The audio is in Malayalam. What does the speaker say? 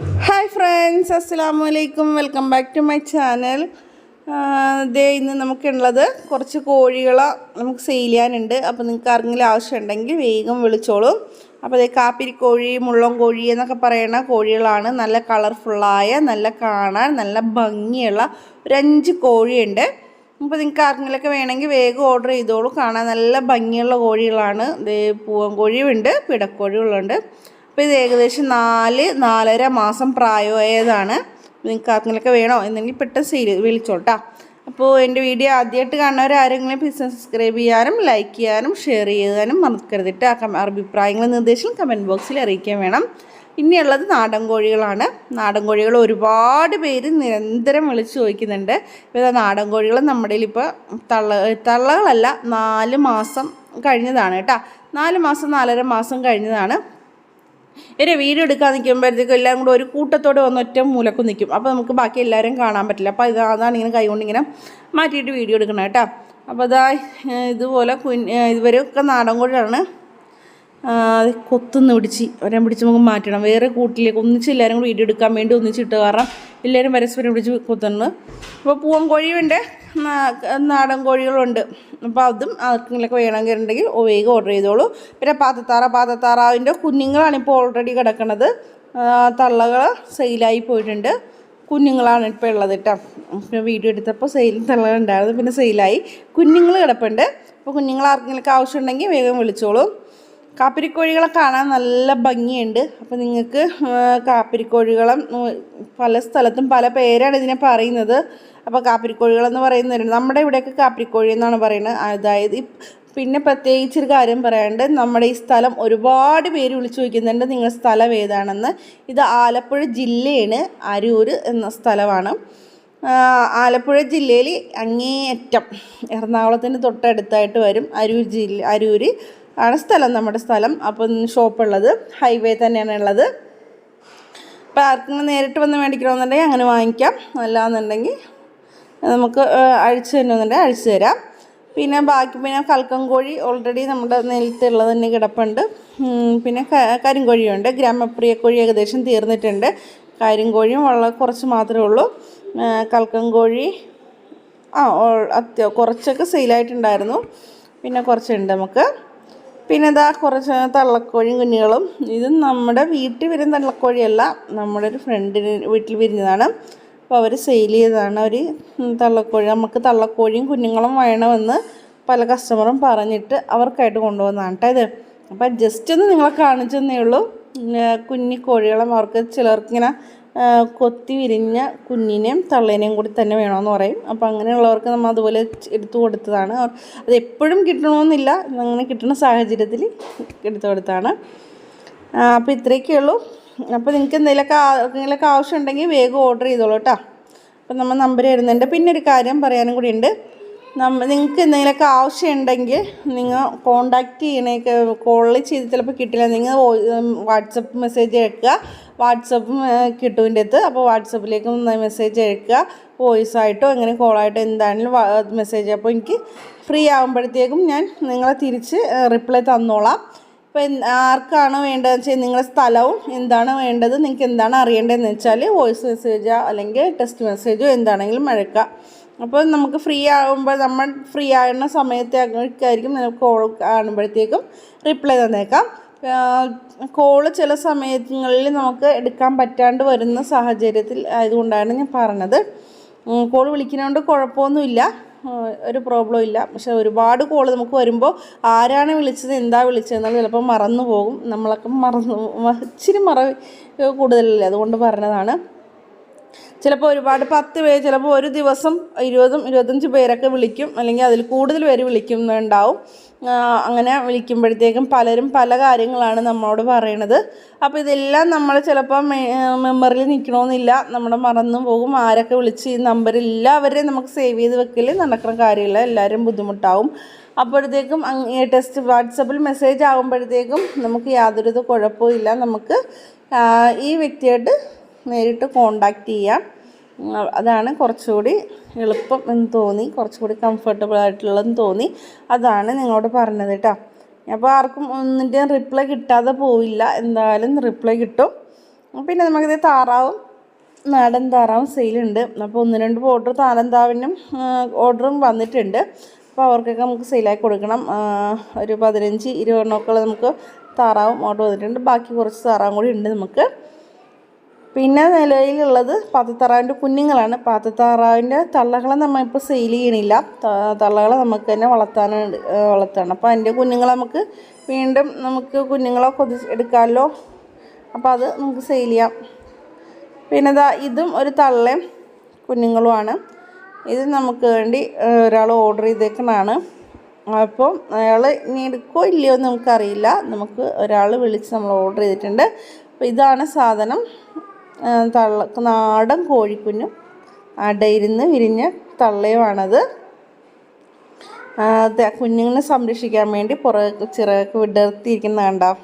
ഹായ് ഫ്രണ്ട്സ് അസ്സാമു അലൈക്കും welcome back to my channel. ദേ ഇന്ന് നമുക്കുള്ളത് കുറച്ച് കോഴികളെ നമുക്ക് സെയിൽ ചെയ്യാനുണ്ട്. അപ്പോൾ നിങ്ങൾക്ക് ആർക്കെങ്കിലും ആവശ്യമുണ്ടെങ്കിൽ വേഗം വിളിച്ചോളൂ. അപ്പോൾ അതേ കാപ്പിരിക്കോഴി മുള്ളൻ കോഴി എന്നൊക്കെ പറയുന്ന കോഴികളാണ്. നല്ല കളർഫുള്ളായ നല്ല കാണാൻ നല്ല ഭംഗിയുള്ള ഒരു അഞ്ച് കോഴിയുണ്ട്. അപ്പോൾ നിങ്ങൾക്ക് ആർക്കെങ്കിലൊക്കെ വേണമെങ്കിൽ വേഗം ഓർഡർ ചെയ്തോളൂ. കാണാൻ നല്ല ഭംഗിയുള്ള കോഴികളാണ്. പൂവൻ കോഴിയുണ്ട് പിടക്കോഴികളുണ്ട് അപ്പോൾ ഇത് ഏകദേശം നാല് നാലര മാസം പ്രായമായതാണ്. നിങ്ങൾക്ക് ആർക്കെങ്കിലൊക്കെ വേണോ? എന്നെങ്കിൽ പെട്ടെന്ന് സെയിൽ വിളിച്ചോട്ടാ. അപ്പോൾ എന്റെ വീഡിയോ ആദ്യമായിട്ട് കാണുന്നവർ ആരെങ്കിലും ബിസിനസ് സബ്സ്ക്രൈബ് ചെയ്യാനും ലൈക്ക് ചെയ്യാനും ഷെയർ ചെയ്യാനും മറക്കരുതിട്ട്. ആ അഭിപ്രായങ്ങളും നിർദ്ദേശങ്ങളും കമന്റ് ബോക്സിൽ അറിയിക്കാൻ വേണം. ഇനിയുള്ളത് നാടൻ കോഴികളാണ്. നാടൻ കോഴികൾ ഒരുപാട് പേര് നിരന്തരം വിളിച്ച് ചോദിക്കുന്നുണ്ട്. ഇപ്പോൾ നാടൻ കോഴികൾ നമ്മുടെ ഇപ്പോൾ തള്ള തള്ളകളല്ല നാല് മാസം കഴിഞ്ഞതാണ് കേട്ടോ. നാല് മാസം നാലര മാസം കഴിഞ്ഞതാണ്. ഒരു വീഡിയോ എടുക്കാൻ നിൽക്കുമ്പോഴത്തേക്കും എല്ലാം കൂടെ ഒരു കൂട്ടത്തോടെ വന്ന് ഒറ്റ മൂലക്കും നിൽക്കും. അപ്പോൾ നമുക്ക് ബാക്കി എല്ലാവരും കാണാൻ പറ്റില്ല. അപ്പോൾ ഇത് അതാണ് ഇങ്ങനെ കൈകൊണ്ട് ഇങ്ങനെ മാറ്റിയിട്ട് വീഡിയോ എടുക്കണം കേട്ടോ. അപ്പോൾ അതാ ഇതുപോലെ കുഞ്ഞ് ഇവരൊക്കെ നാടൻ കോഴിയാണ് കൊത്തുന്ന് പിടിച്ച്. അവരെ പിടിച്ച് നമുക്ക് മാറ്റണം വേറെ കൂട്ടിലേക്ക് ഒന്നിച്ച് എല്ലാവരും കൂടി വീഡിയോ എടുക്കാൻ വേണ്ടി ഒന്നിച്ചിട്ട് കാരണം എല്ലാവരും പരസ്പരം പിടിച്ച് കൊത്തുന്നു. അപ്പോൾ പൂവൻ കോഴിയുണ്ട്. നാടൻ കോഴികളുണ്ട്. അപ്പോൾ അതും ആർക്കെങ്കിലൊക്കെ വേണമെങ്കിൽ വേഗം ഓർഡർ ചെയ്തോളൂ. പിന്നെ പാത്തത്താറ പാത്തത്താറാവിന്റെ കുഞ്ഞുങ്ങളാണ് ഇപ്പോൾ ഓൾറെഡി കിടക്കുന്നത് തള്ളകൾ സെയിലായി പോയിട്ടുണ്ട്. കുഞ്ഞുങ്ങളാണ് ഇപ്പോൾ ഉള്ളത് കേട്ടോ പിന്നെ വീഡിയോ എടുത്തപ്പോൾ സെയിൽ തള്ളകളുണ്ടായിരുന്നു. പിന്നെ സെയിലായി കുഞ്ഞുങ്ങൾ കിടപ്പുണ്ട്. അപ്പോൾ കുഞ്ഞുങ്ങൾ ആർക്കെങ്കിലൊക്കെ ആവശ്യമുണ്ടെങ്കിൽ വേഗം വിളിച്ചോളൂ. കാപ്പിരിക്കോഴികളെ കാണാൻ നല്ല ഭംഗിയുണ്ട്. അപ്പോൾ നിങ്ങൾക്ക് കാപ്പിരിക്കോഴികളും പല സ്ഥലത്തും പല പേരാണ് ഇതിനെ പറയുന്നത്. അപ്പോൾ കാപ്പിരിക്കോഴികളെന്ന് പറയുന്നവരുണ്ട്. നമ്മുടെ ഇവിടെയൊക്കെ കാപ്പിരിക്കോഴി എന്നാണ് പറയുന്നത്. അതായത് പിന്നെ പ്രത്യേകിച്ചൊരു കാര്യം പറയാണ്ട് നമ്മുടെ ഈ സ്ഥലം ഒരുപാട് പേര് വിളിച്ചു ചോദിക്കുന്നുണ്ട് നിങ്ങളുടെ സ്ഥലം ഏതാണെന്ന്. ഇത് ആലപ്പുഴ ജില്ലയാണ് അരൂർ എന്ന സ്ഥലമാണ്. ആലപ്പുഴ ജില്ലയിൽ അങ്ങേയറ്റം എറണാകുളത്തിന് തൊട്ടടുത്തായിട്ട് വരും അരൂർ ജില്ല അരൂർ ആണ് സ്ഥലം നമ്മുടെ സ്ഥലം. അപ്പം ഷോപ്പുള്ളത് ഹൈവേ തന്നെയാണ് ഉള്ളത്. അപ്പോൾ ആർക്കെങ്കിലും നേരിട്ട് വന്ന് മേടിക്കണമെന്നുണ്ടെങ്കിൽ അങ്ങനെ വാങ്ങിക്കാം. അല്ലാന്നുണ്ടെങ്കിൽ നമുക്ക് അഴിച്ചു തരണമെന്നുണ്ടെങ്കിൽ അഴിച്ചു തരാം. പിന്നെ ബാക്കി പിന്നെ കൽക്കം കോഴി ഓൾറെഡി നമ്മുടെ നിലത്തുള്ളത് തന്നെ കിടപ്പുണ്ട്. പിന്നെ കരിങ്കോഴിയുണ്ട്. ഗ്രാമപ്രിയ കോഴി ഏകദേശം തീർന്നിട്ടുണ്ട്. കരിങ്കോഴിയും വളരെ കുറച്ച് മാത്രമേ ഉള്ളൂ. കൽക്കം കോഴി ആ അത്യ കുറച്ചൊക്കെ സെയിലായിട്ടുണ്ടായിരുന്നു പിന്നെ കുറച്ചുണ്ട് നമുക്ക്. പിന്നെ ഇതാ കുറച്ച് തള്ളക്കോഴിയും കുഞ്ഞുങ്ങളും. ഇത് നമ്മുടെ വീട്ടിൽ വരുന്ന തള്ളക്കോഴിയല്ല നമ്മുടെ ഒരു ഫ്രണ്ടിന് വീട്ടിൽ വരുന്നതാണ് അപ്പോൾ അവർ സെയിൽ ചെയ്തതാണ് അവർ തള്ളക്കോഴി. നമുക്ക് തള്ളക്കോഴിയും കുഞ്ഞുങ്ങളും വേണമെന്ന് പല കസ്റ്റമറും പറഞ്ഞിട്ട് അവർക്കായിട്ട് കൊണ്ടുവന്നതാണ് കേട്ടോ ഇത്. അപ്പോൾ ജസ്റ്റ് ഒന്ന് നിങ്ങളെ കാണിച്ചു തന്നേ ഉള്ളൂ കുഞ്ഞി കോഴികളും അവർക്ക് ചിലർക്കിങ്ങനെ കൊത്തി വിരിഞ്ഞ കുഞ്ഞിനെയും തള്ളേനെയും കൂടി തന്നെ വേണമെന്ന് പറയും. അപ്പോൾ അങ്ങനെയുള്ളവർക്ക് നമ്മൾ അതുപോലെ എടുത്തു കൊടുത്തതാണ്. അത് എപ്പോഴും കിട്ടണമെന്നില്ല അങ്ങനെ കിട്ടുന്ന സാഹചര്യത്തിൽ എടുത്തു കൊടുത്താണ്. അപ്പോൾ ഇത്രയൊക്കെ ഉള്ളൂ. അപ്പോൾ നിങ്ങൾക്ക് എന്തെങ്കിലുമൊക്കെ എന്തെങ്കിലുമൊക്കെ ആവശ്യമുണ്ടെങ്കിൽ വേഗം ഓർഡർ ചെയ്തോളൂ കേട്ടോ. അപ്പോൾ നമ്മൾ നമ്പർ തരുന്നുണ്ട്. പിന്നെ ഒരു കാര്യം പറയാനും കൂടി ഉണ്ട്. നമ്മ നിങ്ങൾക്ക് എന്തെങ്കിലുമൊക്കെ ആവശ്യമുണ്ടെങ്കിൽ നിങ്ങൾ കോണ്ടാക്റ്റ് ചെയ്യണേക്ക് കോളിൽ ചെയ്ത് ചിലപ്പോൾ കിട്ടില്ല. നിങ്ങൾ വാട്സപ്പ് മെസ്സേജ് അയക്കുക. വാട്സപ്പ് കിട്ടുവിന്റെ അടുത്ത്. അപ്പോൾ വാട്സപ്പിലേക്ക് മെസ്സേജ് അയക്കുക. വോയിസ് ആയിട്ടോ അങ്ങനെ കോളായിട്ടോ എന്താണെങ്കിലും മെസ്സേജ് അപ്പോൾ എനിക്ക് ഫ്രീ ആകുമ്പോഴത്തേക്കും ഞാൻ നിങ്ങളെ തിരിച്ച് റിപ്ലൈ തന്നോളാം. ഇപ്പം ആർക്കാണ് വേണ്ടതെന്ന് വെച്ചാൽ നിങ്ങളുടെ സ്ഥലവും എന്താണ് വേണ്ടത് നിങ്ങൾക്ക് എന്താണ് അറിയേണ്ടതെന്ന് വെച്ചാൽ വോയിസ് മെസ്സേജോ അല്ലെങ്കിൽ ടെക്സ്റ്റ് മെസ്സേജോ എന്താണെങ്കിലും അയക്കാം അപ്പോൾ നമുക്ക് ഫ്രീ ആകുമ്പോൾ നമ്മൾ ഫ്രീ ആകുന്ന സമയത്ത് സമയത്തേക്കായിരിക്കും നമുക്ക് കോൾ കാണുമ്പോഴത്തേക്കും റിപ്ലൈ തന്നേക്കാം. കോൾ ചില സമയങ്ങളിൽ നമുക്ക് എടുക്കാൻ പറ്റാണ്ട് വരുന്ന സാഹചര്യത്തിൽ ആയതുകൊണ്ടാണ് ഞാൻ പറഞ്ഞത്. കോൾ വിളിക്കുന്നതുകൊണ്ട് കുഴപ്പമൊന്നുമില്ല. ഒരു പ്രോബ്ലം ഇല്ല. പക്ഷെ ഒരുപാട് കോൾ നമുക്ക് വരുമ്പോൾ ആരാണ് വിളിച്ചത് എന്താ വിളിച്ചതെന്നാൽ ചിലപ്പോൾ മറന്നു പോകും നമ്മളൊക്കെ മറന്നു ഇച്ചിരി മറ കൂടുതലല്ലേ? അതുകൊണ്ട് പറഞ്ഞതാണ്. ചിലപ്പോൾ ഒരുപാട് പത്ത് പേര് ചിലപ്പോൾ ഒരു ദിവസം ഇരുപതും ഇരുപത്തഞ്ച് പേരൊക്കെ വിളിക്കും. അല്ലെങ്കിൽ അതിൽ കൂടുതൽ പേര് വിളിക്കുന്നുണ്ടാവും. അങ്ങനെ വിളിക്കുമ്പോഴത്തേക്കും പലരും പല കാര്യങ്ങളാണ് നമ്മളോട് പറയണത്. അപ്പോൾ ഇതെല്ലാം നമ്മൾ ചിലപ്പോൾ മെമ്മറിയിൽ നിൽക്കണമെന്നില്ല നമ്മുടെ മറന്നു പോകും. ആരൊക്കെ വിളിച്ച് ഈ നമ്പർ എല്ലാവരെയും നമുക്ക് സേവ് ചെയ്ത് വെക്കൽ നടക്കുന്ന കാര്യമില്ല. എല്ലാവരും ബുദ്ധിമുട്ടാവും. അപ്പോഴത്തേക്കും ടെസ്റ്റ് വാട്സപ്പിൽ മെസ്സേജ് ആകുമ്പോഴത്തേക്കും നമുക്ക് യാതൊരു കുഴപ്പമില്ല നമുക്ക് ഈ വ്യക്തിയായിട്ട് നേരിട്ട് കോണ്ടാക്റ്റ് ചെയ്യാം. അതാണ് കുറച്ചുകൂടി എളുപ്പം എന്ന് തോന്നി. കുറച്ചുകൂടി കംഫർട്ടബിൾ ആയിട്ടുള്ളതെന്ന് തോന്നി. അതാണ് നിങ്ങളോട് പറഞ്ഞത് കേട്ടോ അപ്പോൾ ആർക്കും ഒന്നിന്റെയും റിപ്ലൈ കിട്ടാതെ പോവില്ല. എന്തായാലും റിപ്ലൈ കിട്ടും. പിന്നെ നമുക്കിത് താറാവും നാടൻ താറാവും സെയിലുണ്ട് അപ്പോൾ ഒന്ന് രണ്ട് ഓർഡർ താരൻ താവിനും ഓർഡറും വന്നിട്ടുണ്ട്. അപ്പോൾ അവർക്കൊക്കെ നമുക്ക് സെയിലായി കൊടുക്കണം. ഒരു പതിനഞ്ച് ഇരുപതെണ്ണമൊക്കെ നമുക്ക് താറാവും ഓർഡർ വന്നിട്ടുണ്ട്. ബാക്കി കുറച്ച് താറാവും കൂടി ഉണ്ട് നമുക്ക്. പിന്നെ നിലയിലുള്ളത് പാത്തത്താറാവിന്റെ കുഞ്ഞുങ്ങളാണ്. പാത്തത്താറാവിന്റെ തള്ളകളെ നമ്മളിപ്പോൾ സെയിൽ ചെയ്യണില്ല. തള്ളകളെ നമുക്ക് തന്നെ വളർത്താനുണ്ട് വളർത്തണം. അപ്പോൾ അതിന്റെ കുഞ്ഞുങ്ങളെ നമുക്ക് വീണ്ടും നമുക്ക് കുഞ്ഞുങ്ങളെ കൊതി എടുക്കാമല്ലോ. അപ്പോൾ അത് നമുക്ക് സെയിൽ ചെയ്യാം. പിന്നെ ഇതാ ഇതും ഒരു തള്ളയും കുഞ്ഞുങ്ങളുമാണ്. ഇത് നമുക്ക് വേണ്ടി ഒരാൾ ഓർഡർ ചെയ്തേക്കുന്നതാണ് അപ്പോൾ അയാൾ ഇനി എടുക്കുമോ ഇല്ലയോ എന്ന് നമുക്കറിയില്ല. നമുക്ക് ഒരാൾ വിളിച്ച് നമ്മൾ ഓർഡർ ചെയ്തിട്ടുണ്ട്. അപ്പോൾ ഇതാണ് സാധനം. തള്ള നാടൻ കോഴിക്കുഞ്ഞും അടയിരുന്ന് വിരിഞ്ഞ തള്ളയുമാണത്. കുഞ്ഞുങ്ങളെ സംരക്ഷിക്കാൻ വേണ്ടി പുറകെ ചിറകൊക്കെ വിടർത്തിയിരിക്കുന്ന കണ്ടാ